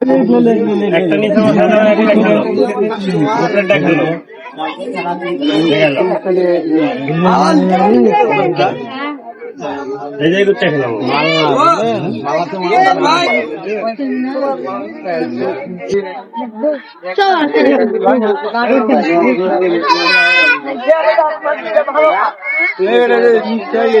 একটা নিচে মাথা দাও একটা খেলো উপরেরটা খেলো এই যে গুচ্ছা খেলাম জয়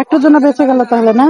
একটার জন্য বেঁচে গেল তাহলে না?